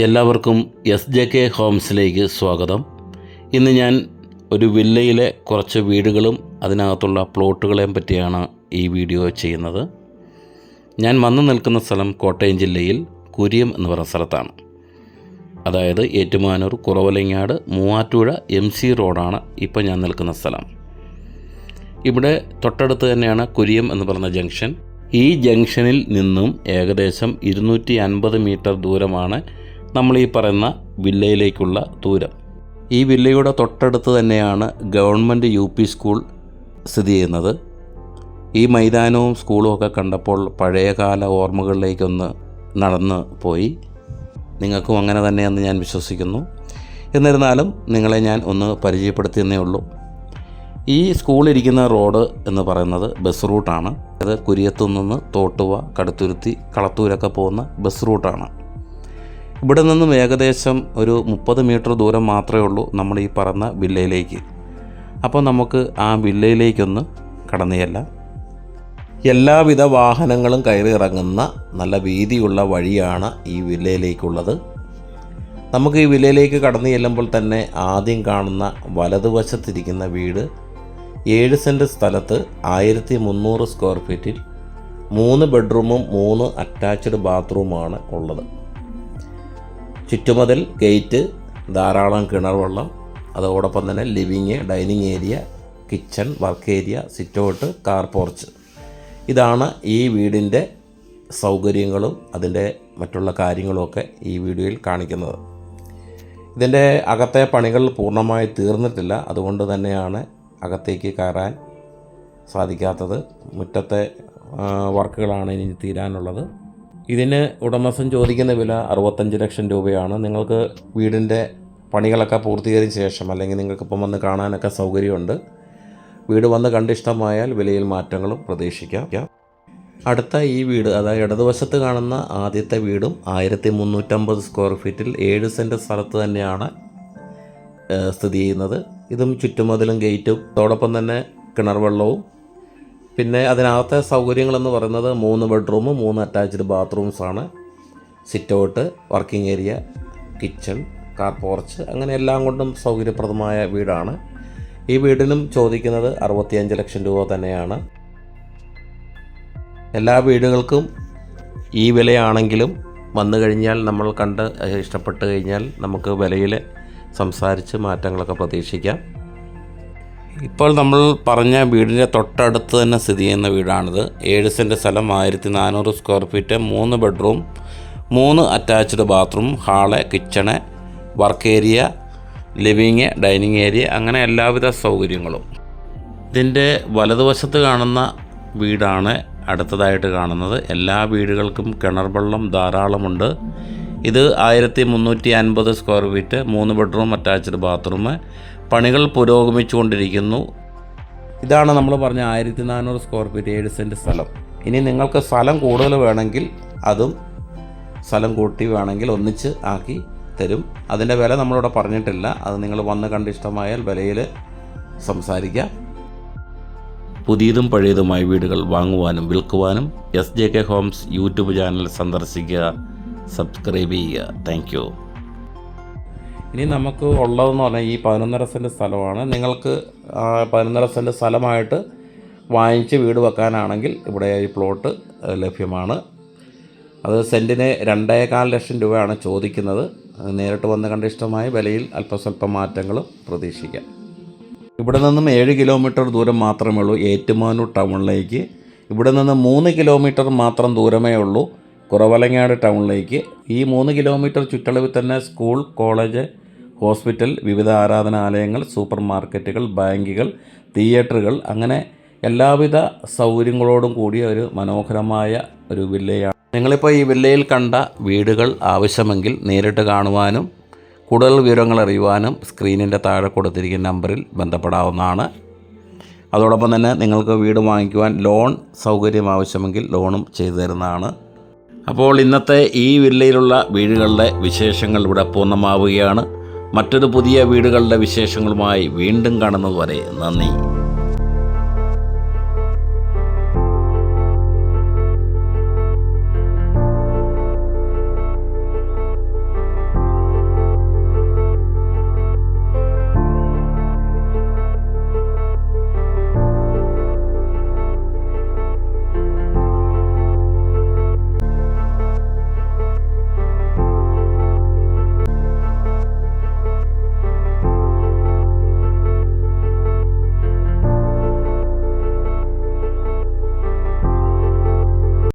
എല്ലാവർക്കും S J K ഹോംസിലേക്ക് സ്വാഗതം. ഇന്ന് ഞാൻ ഒരു വില്ലയിലെ കുറച്ച് വീടുകളും അതിനകത്തുള്ള പ്ലോട്ടുകളെയും പറ്റിയാണ് ഈ വീഡിയോ ചെയ്യുന്നത്. ഞാൻ വന്നു നിൽക്കുന്ന സ്ഥലം കോട്ടയം ജില്ലയിൽ കുരിയം എന്ന് പറയുന്ന സ്ഥലത്താണ്. അതായത് ഏറ്റുമാനൂർ കുറവലങ്ങാട് മൂവാറ്റുപുഴ എം സി റോഡാണ് ഇപ്പോൾ ഞാൻ നിൽക്കുന്ന സ്ഥലം. ഇവിടെ തൊട്ടടുത്ത് തന്നെയാണ് കുരിയം എന്ന് പറയുന്ന ജംഗ്ഷൻ. ഈ ജംഗ്ഷനിൽ നിന്നും ഏകദേശം ഇരുന്നൂറ്റി അൻപത് മീറ്റർ ദൂരമാണ് നമ്മൾ ഈ പറയുന്ന വില്ലയിലേക്കുള്ള ദൂരം. ഈ വില്ലയുടെ തൊട്ടടുത്ത് തന്നെയാണ് ഗവൺമെന്റ് യു പി സ്കൂൾ സ്ഥിതി ചെയ്യുന്നത്. ഈ മൈതാനവും സ്കൂളും ഒക്കെ കണ്ടപ്പോൾ പഴയകാല ഓർമ്മകളിലേക്കൊന്ന് നടന്ന് പോയി. നിങ്ങൾക്കും അങ്ങനെ തന്നെയെന്ന് ഞാൻ വിശ്വസിക്കുന്നു. എന്നിരുന്നാലും നിങ്ങളെ ഞാൻ ഒന്ന് പരിചയപ്പെടുത്തിയെന്നേ ഉള്ളൂ. ഈ സ്കൂളിരിക്കുന്ന റോഡ് എന്ന് പറയുന്നത് ബസ് റൂട്ടാണ്. അത് കുരിയത്തു നിന്ന് തോട്ടുവ കടുത്തുരുത്തി കളത്തൂരൊക്കെ പോകുന്ന ബസ് റൂട്ടാണ്. ഇവിടെ നിന്നും ഏകദേശം ഒരു മുപ്പത് മീറ്റർ ദൂരം മാത്രമേ ഉള്ളൂ നമ്മൾ ഈ പറഞ്ഞ വില്ലയിലേക്ക്. അപ്പോൾ നമുക്ക് ആ വില്ലയിലേക്കൊന്ന് കടന്നു എല്ലാവിധ വാഹനങ്ങളും കയറി ഇറങ്ങുന്ന നല്ല വീതിയുള്ള വഴിയാണ് ഈ വില്ലയിലേക്കുള്ളത്. നമുക്ക് ഈ വില്ലയിലേക്ക് കടന്നു ചെല്ലുമ്പോൾ തന്നെ ആദ്യം കാണുന്ന വലതുവശത്തിരിക്കുന്ന വീട് ഏഴ് സെന്റ് സ്ഥലത്ത് ആയിരത്തി മുന്നൂറ് സ്ക്വയർ ഫീറ്റിൽ മൂന്ന് ബെഡ്റൂമും മൂന്ന് അറ്റാച്ച്ഡ് ബാത്റൂമാണ് ഉള്ളത്. ചുറ്റുമതിൽ ഗേറ്റ് ധാരാളം കിണർ വെള്ളം അതോടൊപ്പം തന്നെ living dining area kitchen work area sitout car porch. ഇതാണ് ഈ വീടിന്റെ സൗകര്യങ്ങളും അതിന്റെ മറ്റുള്ള കാര്യങ്ങളുമൊക്കെ ഈ വീഡിയോയിൽ കാണിക്കുന്നത്. ഇതിന്റെ അകത്തെ പണികൾ പൂർണമായി തീർന്നിട്ടില്ല. അതുകൊണ്ട് തന്നെയാണ് അകത്തേക്ക് കയറാൻ സാധിക്കാത്തത്. മുറ്റത്തെ വർക്കുകളാണ് ഇനി തീരാനുള്ളത്. ഇതിന് ഉടമസ്ഥൻ ചോദിക്കുന്ന വില അറുപത്തഞ്ച് ലക്ഷം രൂപയാണ്. നിങ്ങൾക്ക് വീടിന്റെ പണികളൊക്കെ പൂർത്തീകരിച്ച ശേഷം അല്ലെങ്കിൽ നിങ്ങൾക്കിപ്പം വന്ന് കാണാനൊക്കെ സൗകര്യമുണ്ട്. വീട് വന്ന് കണ്ടിഷ്ടമായാൽ വിലയിൽ മാറ്റങ്ങളും പ്രതീക്ഷിക്കാം. അടുത്ത ഈ വീട് അതായത് ഇടതുവശത്ത് കാണുന്ന ആദ്യത്തെ വീടും ആയിരത്തി മുന്നൂറ്റമ്പത് സ്ക്വയർ ഫീറ്റിൽ ഏഴ് സെന്റ് സ്ഥലത്ത് തന്നെയാണ് സ്ഥിതി ചെയ്യുന്നത്. ഇതും ചുറ്റുമതിലും ഗേറ്റും അതോടൊപ്പം തന്നെ കിണർ വെള്ളവും പിന്നെ അതിനകത്തെ സൗകര്യങ്ങളെന്ന് പറയുന്നത് മൂന്ന് ബെഡ്റൂം മൂന്ന് attached ബാത്റൂംസാണ് sit out working area kitchen car porch അങ്ങനെ എല്ലാം കൊണ്ടും സൗകര്യപ്രദമായ വീടാണ്. ഈ വീടിനും ചോദിക്കുന്നത് അറുപത്തിയഞ്ച് ലക്ഷം രൂപ തന്നെയാണ്. എല്ലാ വീടുകൾക്കും ഈ വിലയാണെങ്കിലും വന്നു കഴിഞ്ഞാൽ നമ്മൾ കണ്ട് ഇഷ്ടപ്പെട്ട് കഴിഞ്ഞാൽ നമുക്ക് വിലയിൽ സംസാരിച്ച് മാറ്റങ്ങളൊക്കെ പ്രതീക്ഷിക്കാം. ഇപ്പോൾ നമ്മൾ പറഞ്ഞ വീടിന്റെ തൊട്ടടുത്ത് തന്നെ സ്ഥിതി ചെയ്യുന്ന വീടാണിത്. ഏഴ് സെന്റ് സ്ഥലം ആയിരത്തി നാനൂറ് സ്ക്വയർ ഫീറ്റ് മൂന്ന് ബെഡ്റൂം മൂന്ന് attached bathroom hall kitchen work area living dining area അങ്ങനെ എല്ലാവിധ സൗകര്യങ്ങളും. ഇതിന്റെ വലതുവശത്ത് കാണുന്ന വീടാണ് അടുത്തതായിട്ട് കാണുന്നത്. എല്ലാ വീടുകൾക്കും കിണർ വെള്ളം ധാരാളമുണ്ട്. ഇത് ആയിരത്തി മുന്നൂറ്റി അൻപത് സ്ക്വയർ ഫീറ്റ് മൂന്ന് ബെഡ്റൂം അറ്റാച്ച്ഡ് ബാത്റൂം പണികൾ പുരോഗമിച്ചുകൊണ്ടിരിക്കുന്നു. ഇതാണ് നമ്മൾ പറഞ്ഞ ആയിരത്തി നാനൂറ് സ്ക്വയർ ഫീറ്റ് ഏഴ് സെന്റ് സ്ഥലം. ഇനി നിങ്ങൾക്ക് സ്ഥലം കൂടുതൽ വേണമെങ്കിൽ അതും സ്ഥലം കൂട്ടി വേണമെങ്കിൽ ഒന്നിച്ച് ആക്കി തരും. അതിന്റെ വില നമ്മളിവിടെ പറഞ്ഞിട്ടില്ല. അത് നിങ്ങൾ വന്ന് കണ്ട് ഇഷ്ടമായാൽ വിലയിൽ സംസാരിക്കാം. പുതിയതും പഴയതുമായ വീടുകൾ വാങ്ങുവാനും വിൽക്കുവാനും S J K homes YouTube channel സന്ദർശിക്കുക. സബ്സ്ക്രൈബ് ചെയ്യുക. താങ്ക് ഇനി നമുക്ക് ഉള്ളതെന്ന് പറഞ്ഞാൽ ഈ പതിനൊന്നര സെന്റ് സ്ഥലമാണ്. നിങ്ങൾക്ക് പതിനൊന്നര സെന്റ് സ്ഥലമായിട്ട് വാങ്ങിച്ച് വീട് വെക്കാനാണെങ്കിൽ ഇവിടെ ഈ പ്ലോട്ട് ലഭ്യമാണ്. അത് സെന്റിന് രണ്ടേകാൽ ലക്ഷം രൂപയാണ് ചോദിക്കുന്നത്. നേരിട്ട് വന്ന് കണ്ട ഇഷ്ടമായ വിലയിൽ അല്പസ്വല്പം മാറ്റങ്ങളും പ്രതീക്ഷിക്കാം. ഇവിടെ നിന്നും ഏഴ് കിലോമീറ്റർ ദൂരം മാത്രമേ ഉള്ളൂ ഏറ്റുമാനൂർ ടൗണിലേക്ക്. ഇവിടെ നിന്ന് മൂന്ന് കിലോമീറ്റർ മാത്രം ദൂരമേ ഉള്ളൂ കുറവലങ്ങാട് ടൗണിലേക്ക്. ഈ മൂന്ന് കിലോമീറ്റർ ചുറ്റളവിൽ തന്നെ സ്കൂൾ കോളേജ് ഹോസ്പിറ്റൽ വിവിധ ആരാധനാലയങ്ങൾ സൂപ്പർ മാർക്കറ്റുകൾ ബാങ്കുകൾ തിയേറ്ററുകൾ അങ്ങനെ എല്ലാവിധ സൗകര്യങ്ങളോടും കൂടിയ ഒരു മനോഹരമായ ഒരു വില്ലയാണ്. നിങ്ങളിപ്പോൾ ഈ വില്ലയിൽ കണ്ട വീടുകൾ ആവശ്യമെങ്കിൽ നേരിട്ട് കാണുവാനും കൂടുതൽ വിവരങ്ങൾ അറിയുവാനും സ്ക്രീനിന്റെ താഴെ കൊടുത്തിരിക്കുന്ന നമ്പറിൽ ബന്ധപ്പെടാവുന്നതാണ്. അതോടൊപ്പം തന്നെ നിങ്ങൾക്ക് വീട് വാങ്ങിക്കുവാൻ ലോൺ സൗകര്യം ആവശ്യമെങ്കിൽ ലോണും ചെയ്തു തരുന്നതാണ്. അപ്പോൾ ഇന്നത്തെ ഈ വില്ലയിലുള്ള വീടുകളുടെ വിശേഷങ്ങൾ ഇവിടെ പൂർണമാവുകയാണ്. മറ്റൊരു പുതിയ വീടുകളുടെ വിശേഷങ്ങളുമായി വീണ്ടും കാണുന്നതുവരെ നന്ദി.